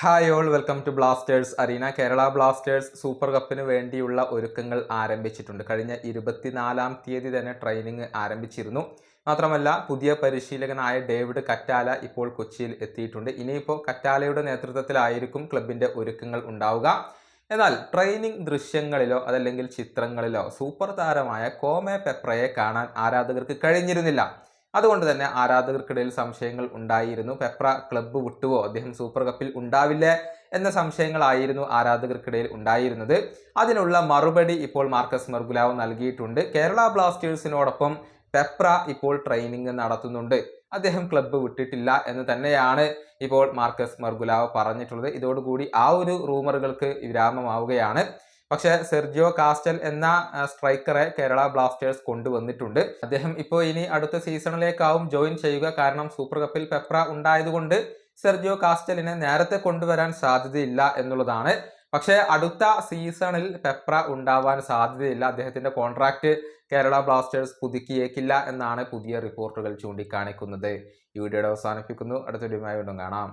Hi all welcome to Blasters arena Kerala Blasters super കപ്പിന് വേണ്ടിയുള്ള ഒരുക്കങ്ങൾ ആരംഭിച്ചിട്ടുണ്ട്. കഴിഞ്ഞ ഇരുപത്തിനാലാം തീയതി തന്നെ ട്രെയിനിങ് ആരംഭിച്ചിരുന്നു. മാത്രമല്ല പുതിയ പരിശീലകനായ ഡേവിഡ് കറ്റാല ഇപ്പോൾ കൊച്ചിയിൽ എത്തിയിട്ടുണ്ട്. ഇനിയിപ്പോൾ കറ്റാലയുടെ നേതൃത്വത്തിലായിരിക്കും ക്ലബിന്റെ ഒരുക്കങ്ങൾ ഉണ്ടാവുക. എന്നാൽ ട്രെയിനിങ് ദൃശ്യങ്ങളിലോ അതല്ലെങ്കിൽ ചിത്രങ്ങളിലോ സൂപ്പർ താരമായ കോമെ പെപ്രയെ കാണാൻ ആരാധകർക്ക് കഴിഞ്ഞിരുന്നില്ല. അതുകൊണ്ട് തന്നെ ആരാധകർക്കിടയിൽ സംശയങ്ങൾ ഉണ്ടായിരുന്നു. പെപ്ര ക്ലബ്ബ് വിട്ടുവോ? അദ്ദേഹം സൂപ്പർ കപ്പിൽ ഉണ്ടാവില്ല? എന്ന സംശയങ്ങളായിരുന്നു ആരാധകർക്കിടയിൽ ഉണ്ടായിരുന്നത്. അതിനുള്ള മറുപടി ഇപ്പോൾ മാർക്കസ് മെർഗുലാവ് നൽകിയിട്ടുണ്ട്. കേരള ബ്ലാസ്റ്റേഴ്സിനോടൊപ്പം പെപ്ര ഇപ്പോൾ ട്രെയിനിങ് നടത്തുന്നുണ്ട്. അദ്ദേഹം ക്ലബ്ബ് വിട്ടിട്ടില്ല എന്ന് തന്നെയാണ് ഇപ്പോൾ മാർക്കസ് മെർഗുലാവ് പറഞ്ഞിട്ടുള്ളത്. ഇതോടുകൂടി ആ ഒരു റൂമറുകൾക്ക് വിരാമമാവുകയാണ്. പക്ഷെ സെർജിയോ കാസ്റ്റൽ എന്ന സ്ട്രൈക്കറെ കേരള ബ്ലാസ്റ്റേഴ്സ് കൊണ്ടുവന്നിട്ടുണ്ട്. അദ്ദേഹം ഇപ്പോൾ ഇനി അടുത്ത സീസണിലേക്കാവും ജോയിൻ ചെയ്യുക. കാരണം സൂപ്പർ കപ്പിൽ പെപ്ര ഉണ്ടായതുകൊണ്ട് സെർജിയോ കാസ്റ്റലിനെ നേരത്തെ കൊണ്ടുവരാൻ സാധ്യതയില്ല എന്നുള്ളതാണ്. പക്ഷേ അടുത്ത സീസണിൽ പെപ്ര ഉണ്ടാവാൻ സാധ്യതയില്ല. അദ്ദേഹത്തിന്റെ കോൺട്രാക്ട് കേരള ബ്ലാസ്റ്റേഴ്സ് പുതുക്കിയേക്കില്ല എന്നാണ് പുതിയ റിപ്പോർട്ടുകൾ ചൂണ്ടിക്കാണിക്കുന്നത്. ഈ വീഡിയോയുടെ അവസാനിപ്പിക്കുന്നു. അടുത്ത വീഡിയോ വീണ്ടും കാണാം.